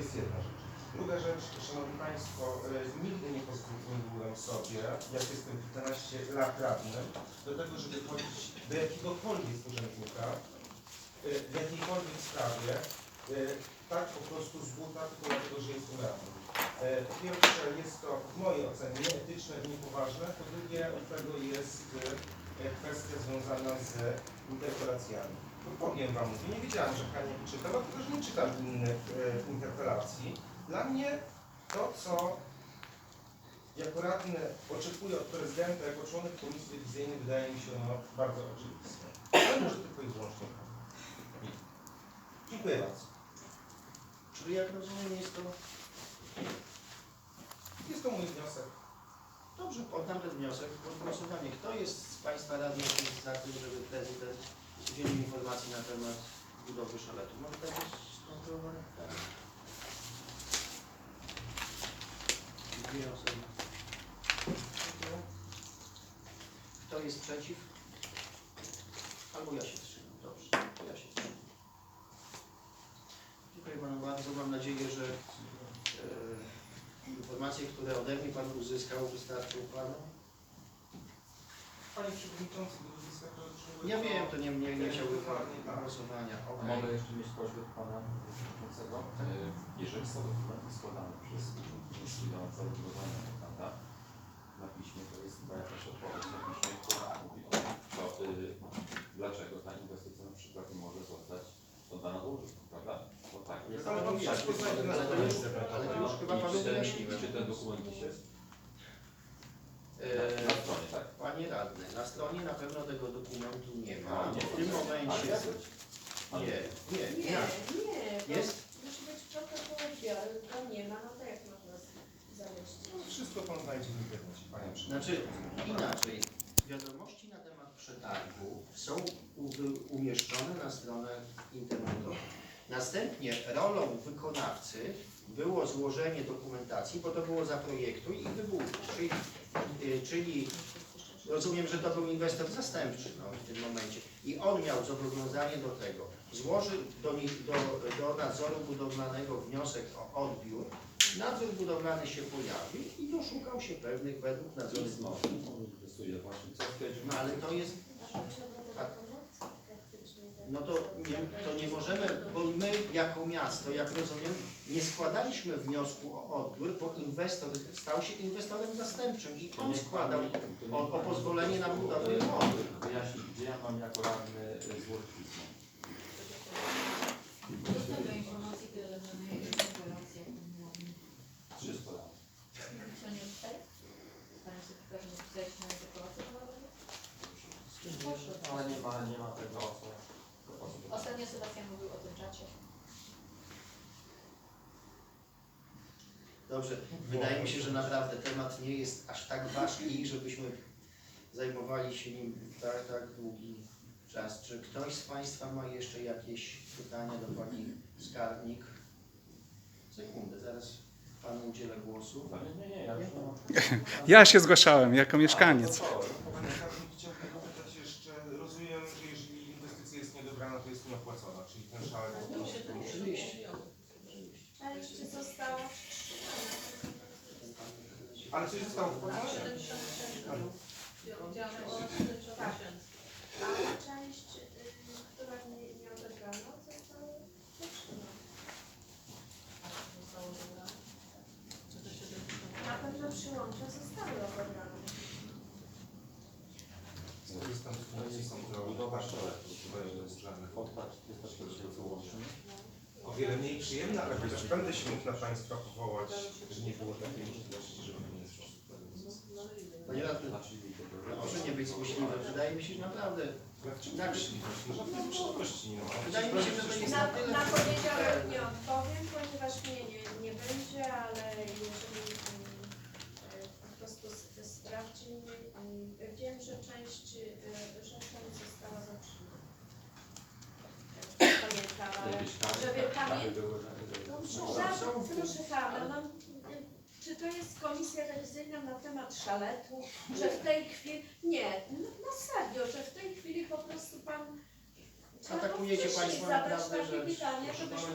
jest jedna rzecz. Druga rzecz, Szanowni Państwo, e, nigdy nie pozwoliłem sobie, jak jestem 15 lat radnym, do tego, żeby chodzić do jakiegokolwiek urzędnika e, w jakiejkolwiek sprawie, e, tak po prostu z buta, tylko dlatego, że jestem radnym. Po pierwsze, jest to w mojej ocenie nieetyczne i niepoważne, po drugie, od tego jest kwestia związana z interpelacjami. No powiem Wam, nie wiedziałem, że Pani nie czyta, dlatego że nie czytam innych e, interpelacji. Dla mnie to, co jako radny oczekuję od prezydenta, jako członek komisji rewizyjnej, wydaje mi się ono bardzo oczywiste. Ale może tylko i wyłącznie. Dziękuję bardzo. Czyli jak rozumiem jest to... Jest to mój wniosek. Dobrze, poddam ten wniosek pod głosowanie. Kto jest z Państwa radnych za tym, żeby prezydent udzielił informacji na temat budowy szaletu? Może tak być skontrolowane? Tak. Dwie osoby. Kto jest przeciw? Albo ja się wstrzymam. Dobrze, to ja się wstrzymam. Dziękuję Panu bardzo. Mam nadzieję, że e, informacje, które ode mnie Pan uzyskał, wystarczą Panu. Panie Przewodniczący. Ja wiem, to nie, nie, nie chciałbym głosowania. Okej. Mogę jeszcze mieć prośbę do Pana Przewodniczącego. E, Jeżeli są dokumenty składane przez Instytut Zarejestrowania, prawda, na piśmie, to jest chyba jakaś odpowiedź na piśmie, która mówi o tym, co, y, dlaczego ta inwestycja na przykład nie może zostać oddana do użytku, prawda? Bo tak jest. Ale to na już, ale to już chyba Panu czy ten, wyjaśniłem. czy ten dokument jest? E, Na stronie, tak? Panie Radny, na stronie na pewno tego dokumentu nie ma. A, nie. W tym Ale momencie... jest. Ale- Nie, nie, Nie, to Jest? Musi być w protokole, ale go nie ma, no to jak można zamieścić? No, Wszystko Pan znajdzie w internecie, Panie Znaczy Przewodniczący. inaczej. Wiadomości na temat przetargu są u- umieszczone na stronę internetową. Następnie rolą wykonawcy było złożenie dokumentacji, bo to było za projektu i wybuchu. Czyli, y, czyli rozumiem, że to był inwestor zastępczy no, w tym momencie. I on miał zobowiązanie do tego. Złożył do, do, do nadzoru budowlanego wniosek o odbiór. Nadzór budowlany się pojawił i doszukał się pewnych według nadzoru. No ale to jest, no to nie, to nie możemy, bo my jako miasto, jak rozumiem, nie składaliśmy wniosku o odbiór, bo inwestor stał się inwestorem zastępczym i on składał o, o pozwolenie na budowę remontu. Wyjaśnić, gdzie ja mam jako radny złożyć pismo. Dostęp do informacji tyle, że nie jest informacja. 300 lat. Co nie tutaj? Panie sekretarzu, napisaliśmy na interpelację ponownie? Ale nie ma, nie ma tego co. Ostatnio Sebastian mówił o tym czacie. Dobrze, wydaje mi się, że naprawdę temat nie jest aż tak ważki, żebyśmy zajmowali się nim tak, tak długi czas. Czy ktoś z Państwa ma jeszcze jakieś pytania do Pani Skarbnik? Sekundę, zaraz Panu udzielę głosu. Nie, nie, ja już. Ja się zgłaszałem jako mieszkaniec. Panie Skarbnik, chciałbym zapytać jeszcze, rozumiem, że jeżeli inwestycja jest niedobrana, to jest Oczywiście. Ale jeszcze zostało Ale coś zostało wpłacone? tak. A część, y, która nie, nie odebrano, została zatrzymana. Na pewno przyłącza zostały odebrane. Skorzystam z funkcji kontroli. Budowa Patrzę, szaletu. urzędnych. Kwota 440 łącznie. O wiele mniej przyjemna, ale chociaż będę się mógł na Państwa powołać, że nie było takiej możliwości, żeby mnie nie Panie Radny, Znaczy, proszę nie być złośliwy. Wydaje mi się, że naprawdę, Tak, żadnej przyszłości nie ma. Wydaje mi się, że to jest Na, na tyle na poniedziałek nie odpowiem, ponieważ mnie nie, nie będzie, ale jeżeli mm, e, po prostu s- sprawdzimy, mm, wiem, że część e, żądań została zatrzymana. Pamiętała, No, proszę pana, no, czy to jest komisja rewizyjna na temat szaletu, że w tej chwili, nie, no, na serio, że w tej chwili po prostu pan trzeba Atakujecie państwo zadać naprawdę, takie że-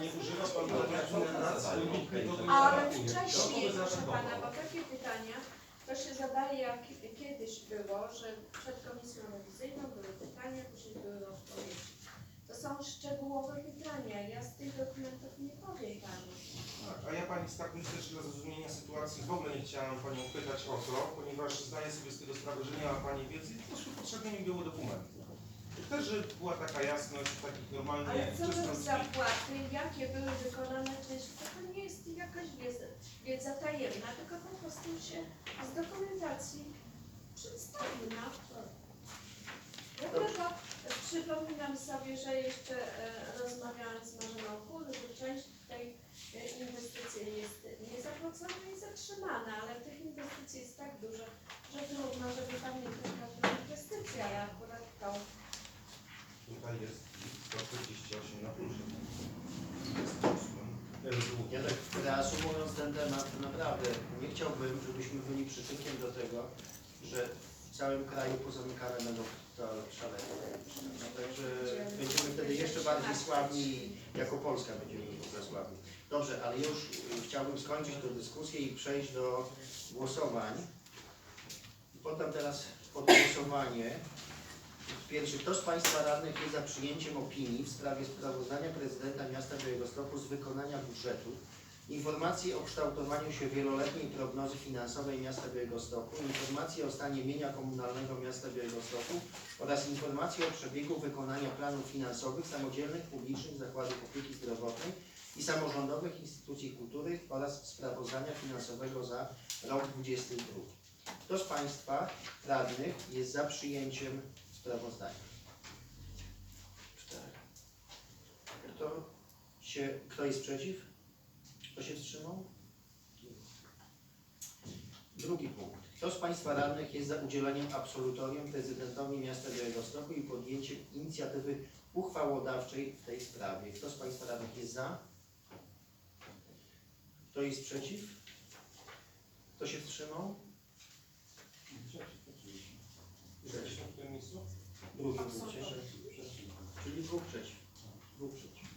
nie używa pan Ale wcześniej, proszę pana, bo takie pytania to się zadaje jak kiedyś było, że przed komisją rewizyjną były pytania, później były odpowiedzi. To są szczegółowe pytania, ja z tych dokumentów nie powiem panu. Tak, a ja Pani Stakuś też dla zrozumienia sytuacji w ogóle nie chciałam Panią pytać o to, ponieważ zdaję sobie z tego sprawę, że nie ma Pani wiedzy i po prostu potrzebne mi było dokumenty. Też, że była taka jasność, takich normalnie Ale co za zapłaty, jakie były wykonane części, to, nie jest jakaś wiedza, wiedza tajemna, tylko po prostu się z dokumentacji przedstawi to. Przypominam sobie, że jeszcze e, rozmawiałam z Marzeną Kul, że część tej e, inwestycji jest niezapłacona i zatrzymana, ale tych inwestycji jest tak dużo, że trudno, żeby pamiętać każdą inwestycję, ale akurat tą Tutaj jest 148 na plusie. Jest ósmym. Był Ja tak reasumując ten temat, naprawdę nie chciałbym, żebyśmy byli przyczynkiem do tego, że w całym kraju pozamykane będą toalety szalone. No, Także będziemy wtedy jeszcze bardziej sławni, jako Polska będziemy za sławni. Dobrze, ale już chciałbym skończyć tę dyskusję i przejść do głosowań. Poddam teraz pod głosowanie. Pierwszy, kto z Państwa radnych jest za przyjęciem opinii w sprawie sprawozdania prezydenta miasta Białegostoku z wykonania budżetu, informacji o kształtowaniu się wieloletniej prognozy finansowej miasta Białegostoku, informacji o stanie mienia komunalnego miasta Białegostoku oraz informacji o przebiegu wykonania planów finansowych samodzielnych publicznych zakładów opieki zdrowotnej i samorządowych instytucji kultury oraz sprawozdania finansowego za rok 22. Kto z Państwa radnych jest za przyjęciem sprawozdania? Cztery. Kto się, kto jest przeciw? Kto się wstrzymał? Drugi punkt. Kto z Państwa radnych jest za udzieleniem absolutorium prezydentowi miasta Białegostoku i podjęciem inicjatywy uchwałodawczej w tej sprawie? Kto z Państwa radnych jest za? Kto jest przeciw? Kto się wstrzymał? Przeciw w tym miejscu? Punkcie. Czyli dwóch przeciw. Dwóch przeciw.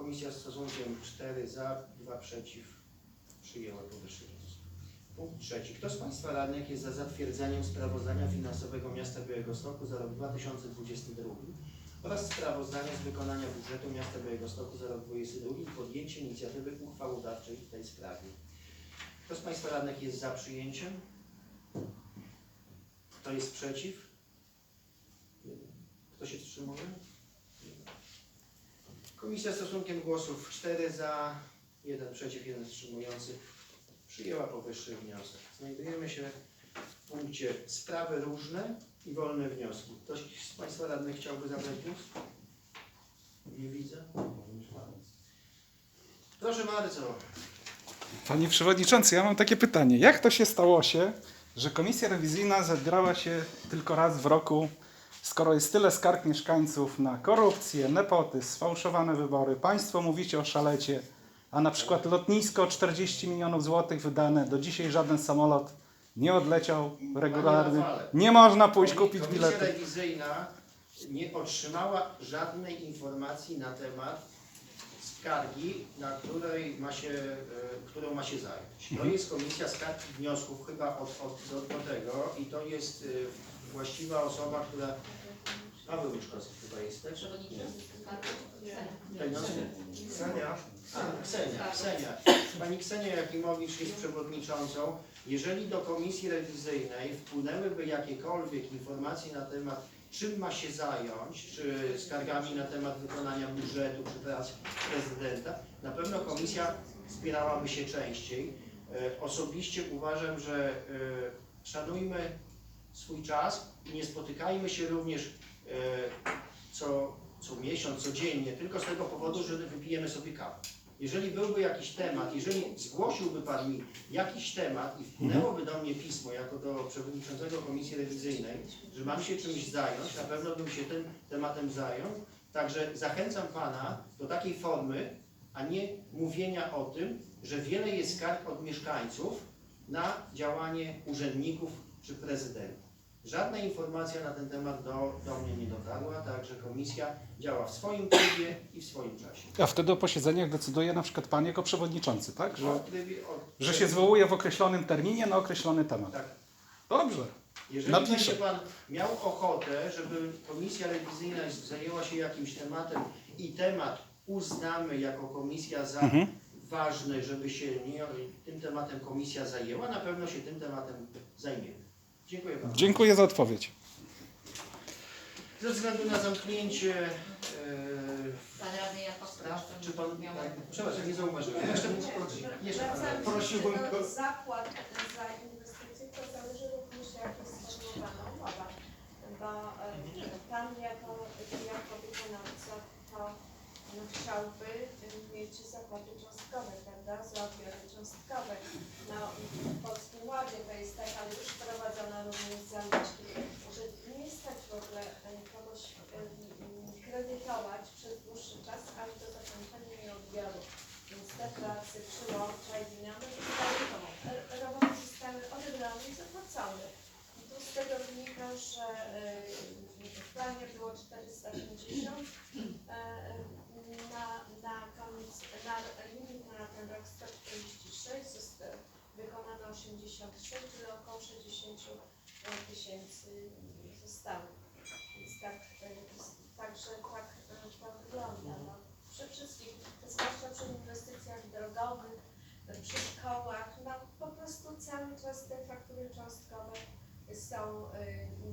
Komisja z stosunkiem 4 za, 2 przeciw przyjęła powyższy wniosek. Punkt trzeci. Kto z Państwa radnych jest za zatwierdzeniem sprawozdania finansowego miasta Białegostoku za rok 2022 oraz sprawozdania z wykonania budżetu miasta Białegostoku za rok 2022 i podjęcie inicjatywy uchwałodawczej w tej sprawie? Kto z Państwa radnych jest za przyjęciem? Kto jest przeciw? Kto się wstrzymuje? Komisja stosunkiem głosów 4 za, 1 przeciw, 1 wstrzymujący przyjęła powyższy wniosek. Znajdujemy się w punkcie sprawy różne i wolne wnioski. Ktoś z Państwa radnych chciałby zabrać głos? Nie widzę. Proszę bardzo. Panie Przewodniczący, ja mam takie pytanie. Jak to się stało się, że komisja rewizyjna zebrała się tylko raz w roku, skoro jest tyle skarg mieszkańców na korupcję, nepotyzm, sfałszowane wybory, państwo mówicie o szalecie, a na przykład lotnisko 40 milionów złotych wydane, do dzisiaj żaden samolot nie odleciał regularny, Rafale. nie można pójść kupić Komisja biletu. rewizyjna nie otrzymała żadnej informacji na temat skargi, na której ma się, e, którą ma się zająć. To Mhm. jest komisja skarg i wniosków chyba od, od, do, do tego i to jest e, właściwa osoba, która... Paweł Mieszkowski chyba jest? Przewodniczący. Tak. Ksenia? A, Ksenia, Ksenia. Pani Ksenia Jakimowicz jest przewodniczącą. Jeżeli do komisji rewizyjnej wpłynęłyby jakiekolwiek informacje na temat, czym ma się zająć, czy skargami na temat wykonania budżetu, czy prac prezydenta, na pewno komisja zbierałaby się częściej. E, Osobiście uważam, że e, szanujmy swój czas i nie spotykajmy się również e, co, co miesiąc, codziennie, tylko z tego powodu, że wypijemy sobie kawę. Jeżeli byłby jakiś temat, jeżeli zgłosiłby Pan mi jakiś temat i wpłynęłoby do mnie pismo jako do przewodniczącego komisji rewizyjnej, że mam się czymś zająć, na pewno bym się tym tematem zajął. Także zachęcam Pana do takiej formy, a nie mówienia o tym, że wiele jest skarg od mieszkańców na działanie urzędników czy prezydenta. Żadna informacja na ten temat do, do mnie nie dotarła, także komisja działa w swoim trybie i w swoim czasie. A wtedy o posiedzeniach decyduje na przykład pan jako przewodniczący, tak? Że, O trybie- o- że się zwołuje w określonym terminie na określony temat. Tak. Dobrze. Jeżeli Napiszę. będzie Pan miał ochotę, żeby komisja rewizyjna zajęła się jakimś tematem i temat uznamy jako komisja za Mhm. ważny, żeby się nie, tym tematem komisja zajęła, na pewno się tym tematem zajmiemy. Dziękuję bardzo. Dziękuję za odpowiedź. Ze względu na zamknięcie e, Pan radny Jakowski spraw, czy Pan... miał... Tak, przepraszam, nie zauważyłem. Jeszcze, jeszcze Prosiłbym go- zakład za inwestycje, to zależy również jak jest sformułowana umowa. Bo e, pan jako, jako wykonawca to no, chciałby e, mieć zakłady cząstkowe, prawda? Za odbiory cząstkowe. No w Polskim Ładzie to jest tak, ale już wprowadzona również zaliczki, że nie stać w ogóle e, kogoś e, kredytować przez dłuższy czas, aż do zakończenia jej odbioru. Więc te prace przyłącza i zostały, e, roboty zostały odebrane i zapłacone. I tu z tego wynika, że w planie było 450, e, na, na koniec, na limit na ten rok 146, zosta- wykonano 86, czyli około 60 tysięcy zostało. Więc tak, e, także tak e, to wygląda. No. Przy wszystkich, zwłaszcza przy inwestycjach drogowych, e, przy szkołach, no po prostu cały czas te faktury cząstkowe są,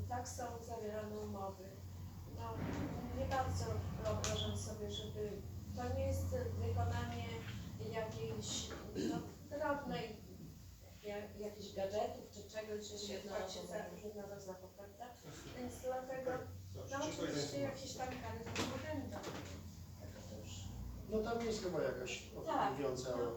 tak są zawierane umowy. No, nie bardzo wyobrażam sobie, żeby to nie jest wykonanie jakiejś no, drobnej gadżetów czy czegoś, że się płaci za jednorazowo, prawda? Więc dlatego, no oczywiście jakieś tam kary to nie będą. Tego to już No tam jest chyba jakaś Tak. mówiąca o,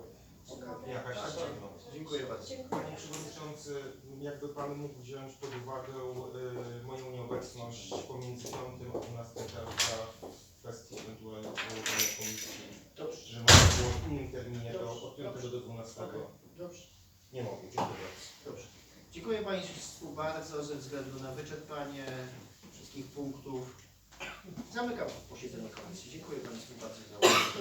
o karcie. Jakaś Tak, na pewno. Dziękuję bardzo. Dziękuję. Panie Przewodniczący, jakby Pan mógł wziąć pod uwagę y, moją nieobecność pomiędzy 5 a 12 czerwca w kwestii ewentualnego powołania komisji, Dobrze. że można było w innym terminie do, od 5 do 12. Okej. Dobrze. Nie mogę, dziękuję bardzo. Dobrze. Dziękuję Państwu bardzo ze względu na wyczerpanie wszystkich punktów. Zamykam posiedzenie komisji. Dziękuję Państwu bardzo za uwagę.